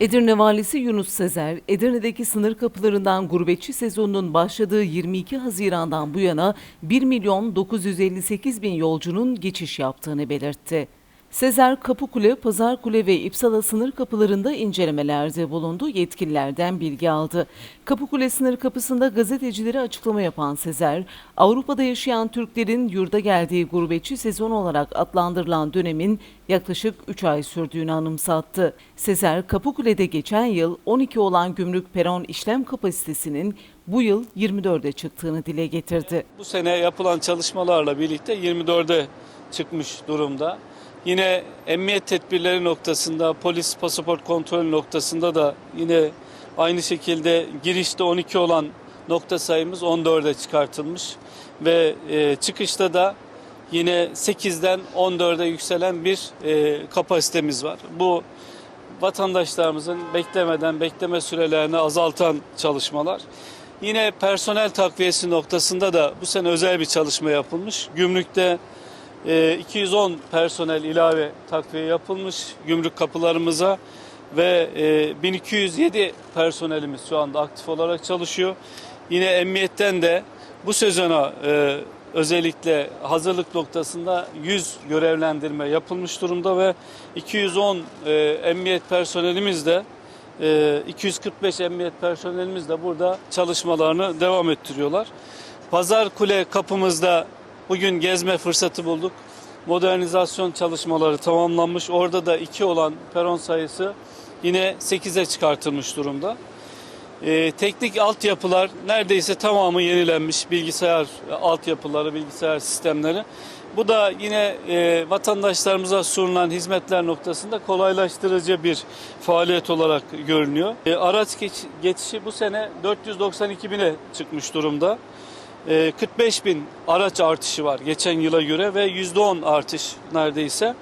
Edirne Valisi Yunus Sezer, Edirne'deki sınır kapılarından gurbetçi sezonunun başladığı 22 Haziran'dan bu yana 1 milyon 958 bin yolcunun geçiş yaptığını belirtti. Sezer, Kapıkule, Pazarkule ve İpsala sınır kapılarında incelemelerde bulundu, yetkililerden bilgi aldı. Kapıkule sınır kapısında gazetecilere açıklama yapan Sezer, Avrupa'da yaşayan Türklerin yurda geldiği gurbetçi sezon olarak adlandırılan dönemin yaklaşık 3 ay sürdüğünü anımsattı. Sezer, Kapıkule'de geçen yıl 12 olan gümrük peron işlem kapasitesinin bu yıl 24'e çıktığını dile getirdi. Bu sene yapılan çalışmalarla birlikte 24'e çıkmış durumda. Yine emniyet tedbirleri noktasında, polis pasaport kontrolü noktasında da yine aynı şekilde girişte 12 olan nokta sayımız 14'e çıkartılmış ve e, çıkışta da yine 8'den 14'e yükselen bir e, kapasitemiz var. Bu vatandaşlarımızın beklemeden bekleme sürelerini azaltan çalışmalar. Yine personel takviyesi noktasında da bu sene özel bir çalışma yapılmış. Gümrükte 210 personel ilave takviye yapılmış gümrük kapılarımıza ve e, 1207 personelimiz şu anda aktif olarak çalışıyor. Yine emniyetten de bu sezona e, özellikle hazırlık noktasında 100 görevlendirme yapılmış durumda ve 210 e, emniyet personelimiz de e, 245 emniyet personelimiz de burada çalışmalarını devam ettiriyorlar. Pazar Kule kapımızda bugün gezme fırsatı bulduk. Modernizasyon çalışmaları tamamlanmış. Orada da 2 olan peron sayısı yine 8'e çıkartılmış durumda. Ee, teknik altyapılar neredeyse tamamı yenilenmiş. Bilgisayar altyapıları, bilgisayar sistemleri. Bu da yine e, vatandaşlarımıza sunulan hizmetler noktasında kolaylaştırıcı bir faaliyet olarak görünüyor. E, araç geç, geçişi bu sene 492 bine çıkmış durumda. E, 45 bin araç artışı var geçen yıla göre ve %10 artış neredeyse.